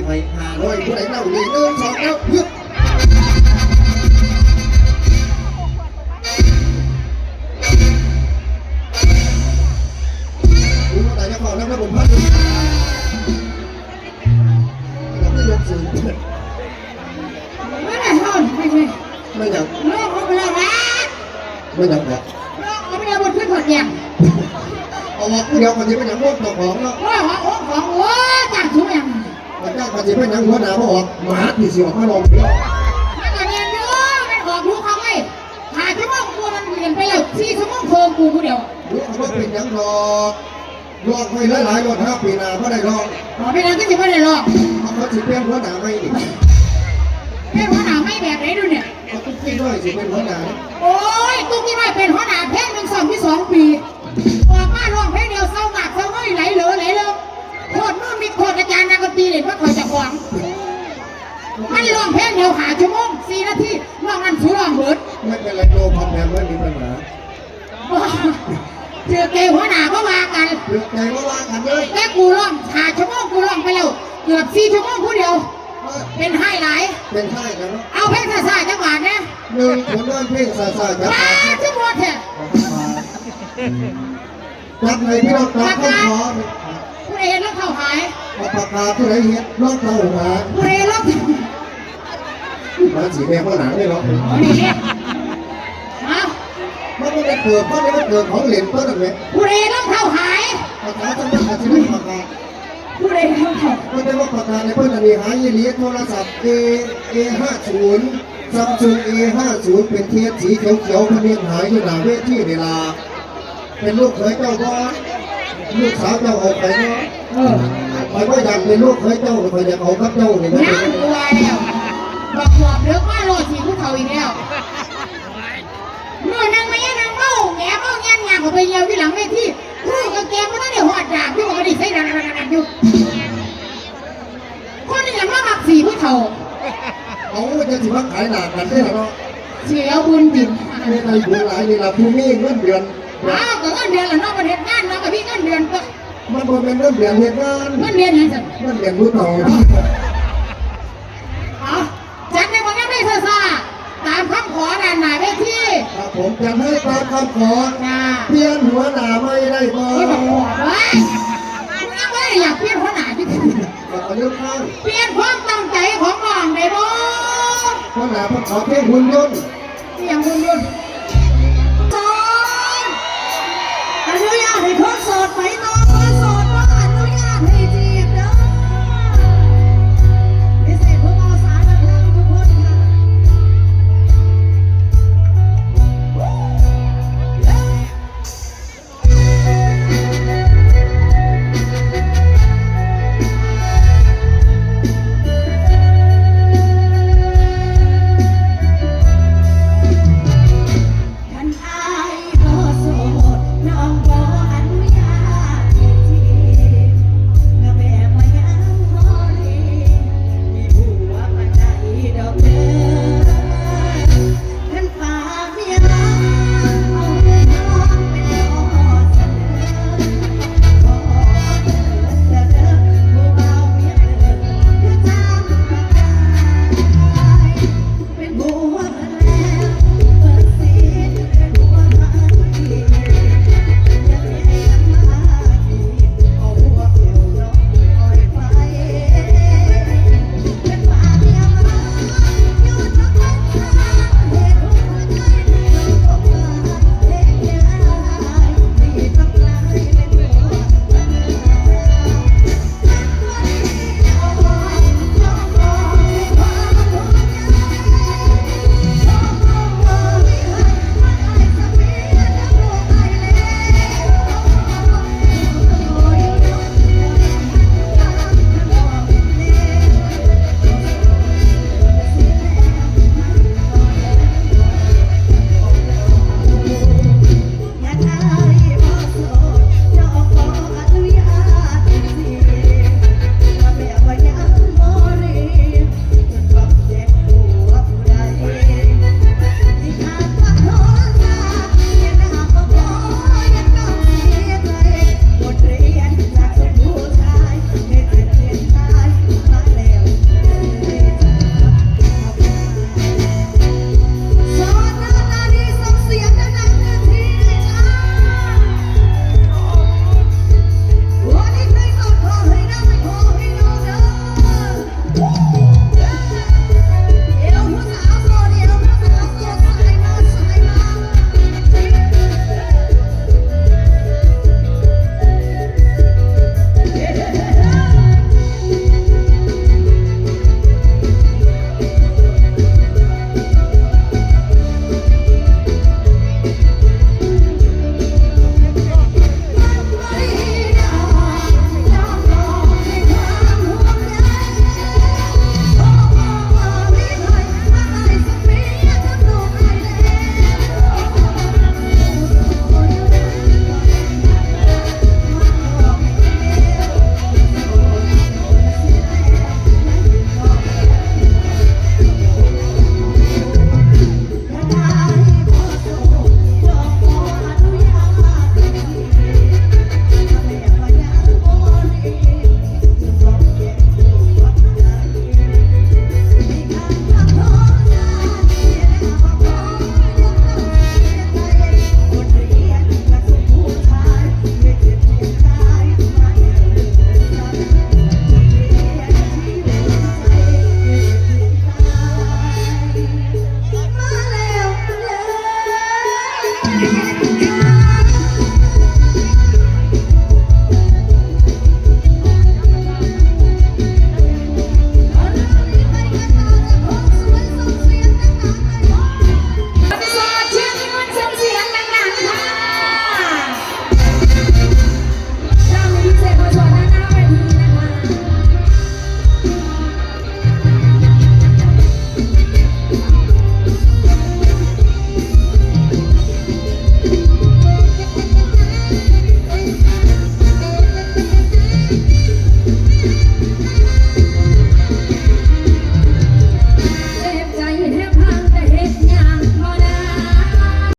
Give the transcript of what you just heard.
สิให้หาร้อยผู้ใดเล่าดีหนึ่งสองแล้วฮึบรู้ว่าแต่จะขอน้ำระบบพัดลมเราไม่ยกสูงไม่ได้ทอนไม่ใช่ไม่อยากโลกเขาไปแล้วนะไม่อยากบอกโลกเขาไปแล้วบนขึ้นถอดแยงเอาว่าผู้เดียวคนนี้เป็นอย่างพวกตัวของเนาะโอ้ยหัวอกของโอ้ยต่างชุ่มยัง แต่เจ้าคนนี้เป็นอย่างหัวหน้าบ่ออกหมาที่เสียวมาลงเนาะมันก็เรียนเยอะมันออกรู้เขาไว้หาชั่วโมงกูมันเรียนไปแล้วสี่ชั่วโมงเพิ่มกูผู้เดียวรู้ว่าเป็นอย่างดอกลอกไปหลายๆรถห้าปีหน้าก็ได้ลอกขอไปแล้วก็จะไม่ได้หรอกเอาเขาสิเป็นหัวหน้าไม่ดิแม่หัวหน้าไม่แบบไหนดูเนี่ยเอาตุ๊กกี้ด้วยสิเป็นหัวหน้าโอ้ยตุ๊กที่ไม่เป็นหัวหน้าเพลงหนึ่งสองที่สองปีออกมาร้องเพลงเดียวเศร้าหนัก มีโคตรอาจารย์นักดนตรีเลยว่าคอยจะขวางมันร้องเพลงเดียวหาชั่วโมงสี่นาทีร้องนั้นสูร้องเบิดไม่เป็นไรโลพอมแพมไม่มีปัญหาเจอเกยหัวหน้าก็ว่ากันเลือกใจว่าว่ากันเลยแต่กูร้องหาชั่วโมงกูร้องไปแล้วเกือบสี่ชั่วโมงผู้เดียว เป็นให้หลายเป็นไข้กันเนาะเอาเพลงซาซาจังหวะนะหนึ่งผลงานเพลงซาซาจับว้าชั่วโมงเถอะจับในพี่น้องจับข้อขอผู้ใด เห็นแล้วเข้าหายปากกาผู้ใดเห็นน้องเข้าหาผู้ใดรับมาสีแดงข้างหลังได้หรอเอานี่เนี่ยเอามันไม่ได้เกิดเพราะนี่มันเกิดของเหรียญต้นนั่นแหละผู้ใดรับเข้าหายปากกาต้องมาอาชีพปากกาผู้ใดรับเข้าไม่ได้ว่าปากกาในเพื่อนมีหายยีรีโทรศัพท์ A A ห้าศูนย์ซัมซุง A ห้าศูนย์เป็นเทียนสีเขียวเขียวๆทะเบียนหายอยู่หน้าเวทีเวลา เป็นลูกเคยเจ้าบอส ลูกสาวเจ้าออกไปเนาะเออไปว่าอยากเป็นลูกเคยเจ้าหรือไปอยากเอากับเจ้าเนี่ยมันนั่งตัวแล้วบอกหวบเลิกว่าโลดสีผู้เฒ่าอีกแล้วเมื่อนั่งไม่ยังนั่งเมาแงเมาแงนงานเขาไปเยี่ยวที่หลังเวทีผู้กางเกงมันต้องเดี๋ยวหอดดาบที่มันก็ดิใส่ดันดันดันอยู่คนนี้ยังมาหักสีผู้เฒ่าเอาจะสิมาขายหนากันได้หรอเนาะเสียบุญจินในในบุญหลายนี่ละผู้มีเงินเดือนอ้าวก็เงินเดือนละนอกประเทศงานเนาะกับพี่เงินเดือนก็ มันบ่เป็นเงินเดือนเหตุงานเงินเดือนยังสั่นเงินเดือนผู้เฒ่าเอาจัดในวันนี้ไม่ซาซาตามคำขอด้านหน้าเวทีครับผมจะให้ตามคำขอจ้าเพียนหัวหน้าไม่ได้บ่ไม่บอกหัวไว้คุณยังไม่อยากเปลี่ยนหัวหน้าที่ขอเรื่องข้างเปลี่ยนความตั้งใจของน้องได้บ่หัวหน้าเพิ่นขอเพียงหุ่นยนต์